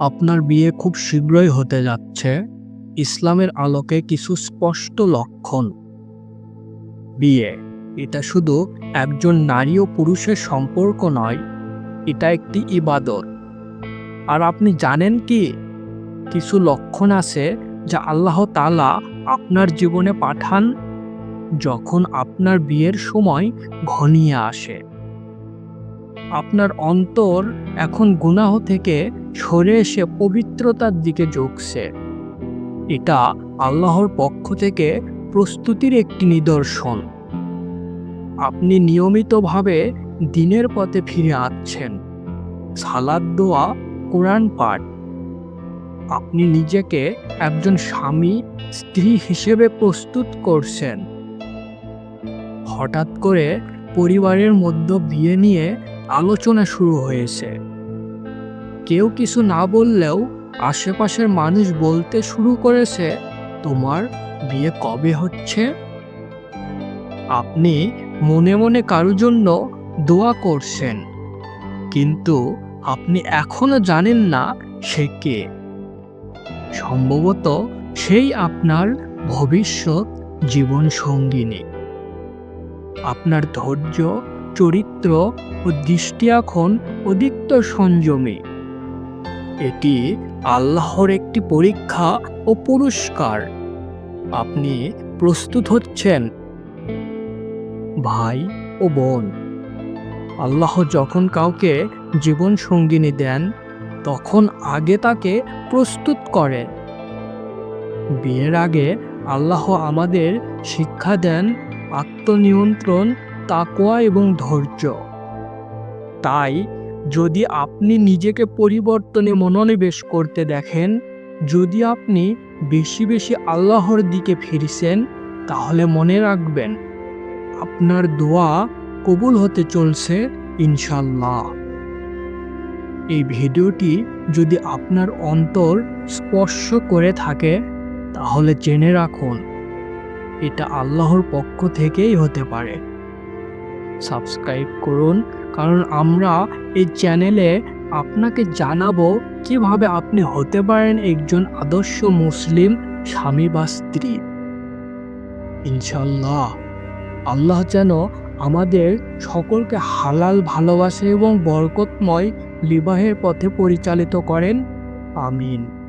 আপনার বিয়ে খুব শীঘ্রই হতে যাচ্ছে। ইসলামের আলোকে কিছু স্পষ্ট লক্ষণ। বিয়ে। এটা শুধু একজন নারী ও পুরুষের সম্পর্ক নয়, এটা একটি ইবাদত। আর আপনি জানেন কি? কিছু লক্ষণ আছে যা আল্লাহ তালা আপনার জীবনে পাঠান যখন আপনার বিয়ের সময় ঘনিয়ে আসে। আপনার অন্তর এখন গুনাহ থেকে সরে এসে পবিত্রতার দিকে ঝুঁকছে। এটা আল্লাহর পক্ষ থেকে প্রস্তুতির একটি নিদর্শন। আপনি নিয়মিতভাবে দিনের পথে ফিরে আসছেন। সালাদ, দোয়া, কোরআন পাঠ। আপনি নিজেকে একজন স্বামী, স্ত্রী হিসেবে প্রস্তুত করছেন। হঠাৎ করে পরিবারের মধ্যে বিয়ে নিয়ে আলোচনা শুরু হয়েছে। কেউ কিছু না বললেও আশেপাশের মানুষ বলতে শুরু করেছে, তোমার বিয়ে কবে হচ্ছে? আপনি মনে মনে কারোর জন্য দোয়া করছেন, কিন্তু আপনি এখনও জানেন না সে কে। সম্ভবত সেই আপনার ভবিষ্যৎ জীবন সঙ্গিনী আপনার ধৈর্য চরিত্র ও দৃষ্টি এখন অধিকতর সংযমী। এটি আল্লাহর একটি পরীক্ষা ও পুরস্কার। আপনি প্রস্তুত হচ্ছেন? ভাই ও বোন, আল্লাহ যখন কাউকে জীবন সঙ্গিনী দেন, তখন আগে তাকে প্রস্তুত করেন বিয়ের আগে আল্লাহ আমাদের শিক্ষা দেন আত্মনিয়ন্ত্রণ তাকোয়া এবং ধৈর্য। তাই, যদি আপনি নিজেকে পরিবর্তনে মনোনিবেশ করতে দেখেন, যদি আপনি বেশি বেশি আল্লাহর দিকে ফিরছেন, তাহলে মনে রাখবেন, আপনার দোয়া কবুল হতে চলছে ইনশাল্লাহ এই ভিডিওটি যদি আপনার অন্তর স্পর্শ করে থাকে, তাহলে জেনে রাখুন, এটা আল্লাহর পক্ষ থেকেই হতে পারে। সাবস্ক্রাইব করুন। কারণ আমরা এই চ্যানেলে আপনাকে জানাব কীভাবে আপনি হতে পারেন একজন আদর্শ মুসলিম স্বামী বা স্ত্রী। ইনশাল্লাহ আল্লাহ যেন আমাদের সকলকে হালাল ভালোবাসে এবং বরকতময় বিবাহের পথে পরিচালিত করেন। আমিন।